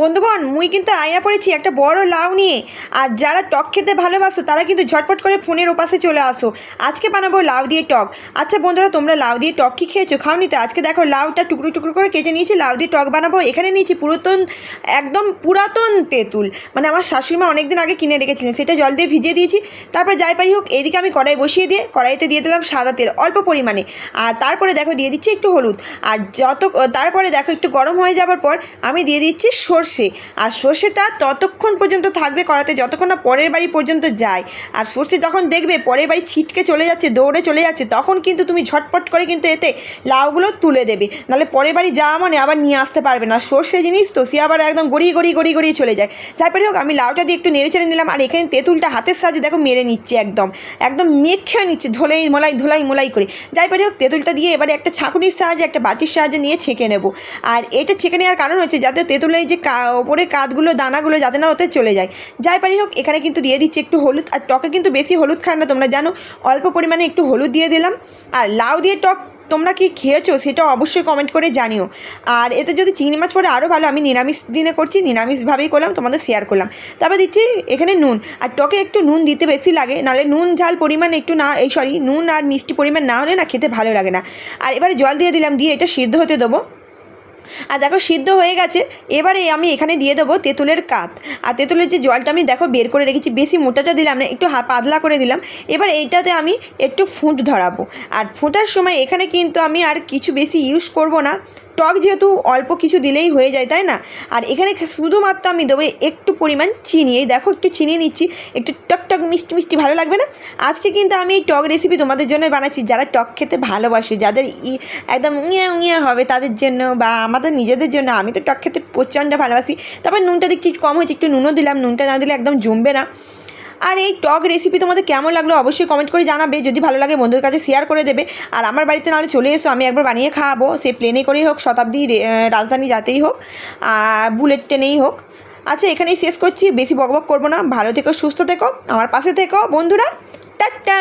বন্ধুগণ, মুই কিন্তু আয়া পড়েছি একটা বড় লাউ নিয়ে। আর যারা টক খেতে ভালোবাসো, তারা কিন্তু ঝটপট করে ফোনের ওপাশে চলে আসো। আজকে বানাবো লাউ দিয়ে টক। আচ্ছা বন্ধুরা, তোমরা লাউ দিয়ে টক কি খেয়েছো? খাওনি তো? আজকে দেখো লাউটা টুকরো টুকরো করে কেটে নিয়েছি, লাউ দিয়ে টক বানাবো। এখানে নিয়েছি পুরাতন, একদম পুরাতন তেঁতুল। মানে আমার শাশুড়িমা অনেকদিন আগে কিনে রেখেছিলেন। সেটা জল দিয়ে ভিজিয়ে দিয়েছি। তারপর যাই পারি হোক, এদিকে আমি কড়াই বসিয়ে দিয়ে, কড়াইতে দিয়ে দিলাম সাদা তেল, অল্প পরিমাণে। আর তারপরে দেখো দিয়ে দিচ্ছি একটু হলুদ। আর যত, তারপরে দেখো একটু গরম হয়ে যাওয়ার পর আমি দিয়ে দিচ্ছি সর্ষে আর সর্ষেটা ততক্ষণ পর্যন্ত থাকবে কড়াতে, যতক্ষণ না পরের বাড়ি পর্যন্ত যায়। আর সর্ষে যখন দেখবে পরের বাড়ি ছিটকে চলে যাচ্ছে, দৌড়ে চলে যাচ্ছে, তখন কিন্তু তুমি ঝটপট করে কিন্তু এতে লাউগুলো তুলে দেবে। নাহলে পরের বাড়ি যাওয়া মানে আবার নিয়ে আসতে পারবে না। সর্ষে জিনিস তো, সে আবার একদম গড়িয়ে গড়িয়ে গড়িয়ে গড়িয়ে চলে যায়। যাই পারি হোক, আমি লাউটা দিয়ে একটু নেড়ে চেড়ে নিলাম, আর এখানে তেঁতুলটা হাতের সাহায্যে দেখো মেরে নিচ্ছে একদম। একদম মেখে নিচ্ছে, ধোলাই, মোলাই ধোলাই, মোলাই করে। যাই পারি হোক, তেঁতুলটা দিয়ে এবারে একটা ছাঁকুনির সাহায্যে, একটা বাটির সাহায্যে নিয়ে ছেঁকে নেব। আর এটা ছেঁকে নেওয়ার কারণ হচ্ছে যাতে তেঁতুলের যে কা- ওপরের কাতগুলো দানাগুলো যাতে না ওতে চলে যায়। যাই পারি হোক, এখানে কিন্তু দিয়ে দিচ্ছি একটু হলুদ। আর টকে কিন্তু বেশি হলুদ খায় না, তোমরা জানো। অল্প পরিমাণে একটু হলুদ দিয়ে দিলাম। আর লাউ দিয়ে টক তোমরা কি খেয়েছো সেটা অবশ্যই কমেন্ট করে জানিও। আর এতে যদি চিংড়ি মাছ পড়ে আরও ভালো, আমি নিরামিষ দিনে করছি, নিরামিষভাবেই করলাম, তোমাদের শেয়ার করলাম। তারপর দিচ্ছি এখানে নুন। আর টকে একটু নুন দিতে বেশি লাগে, নাহলে নুন ঝাল পরিমাণ একটু না, এই সরি নুন আর মিষ্টি পরিমাণ না হলে না খেতে ভালো লাগে না। আর এবারে জল দিয়ে দিলাম, দিয়ে এটা সিদ্ধ হতে দেবো। আর দেখো সিদ্ধ হয়ে গেছে। এবারে আমি এখানে দিয়ে দেবো তেঁতুলের কাত। আর তেঁতুলের যে জলটা আমি দেখো বের করে রেখেছি, বেশি মোটাটা দিলাম না, একটু পাতলা করে দিলাম। এবার এইটাতে আমি একটু ফুট ধরাবো। আর ফোঁটার সময় এখানে কিন্তু আমি আর কিছু বেশি ইউজ করব না। টক যেহেতু অল্প কিছু দিলেই হয়ে যায়, তাই না? আর এখানে শুধুমাত্র আমি দেবো একটু পরিমাণ চিনি। এই দেখো, একটু চিনি নিচ্ছি, একটু টক টক মিষ্টি মিষ্টি ভালো লাগবে না? আজকে কিন্তু আমি এই টক রেসিপি তোমাদের জন্য বানাচ্ছি। যারা টক খেতে ভালোবাসে, যাদের একদম উঁয়ে উঁয়ে হবে তাদের জন্য বা আমাদের নিজেদের জন্য, আমি তো টক খেতে প্রচণ্ড ভালোবাসি। তারপর নুনটা দেখছি কম হয়েছে, একটু নুনও দিলাম, নুনটা না দিলে একদম জমবে না। আর এই টক রেসিপি তোমাদের কেমন লাগল অবশ্যই কমেন্ট করে জানাবে। যদি ভালো লাগে বন্ধুদের কাছে শেয়ার করে দেবে। আর আমার বাড়িতে নাহলে চলে এসো, আমি একবার বানিয়ে খাওয়াবো সে প্লেনে করেই হোক, শতাব্দী রাজধানী যাতেই হোক, আর বুলেট ট্রেনেই হোক। আচ্ছা এখানেই শেষ করছি, বেশি বকবক করব না। ভালো থেকো, সুস্থ থেকো। আমার পাশে থেকো বন্ধুরা। টাটা!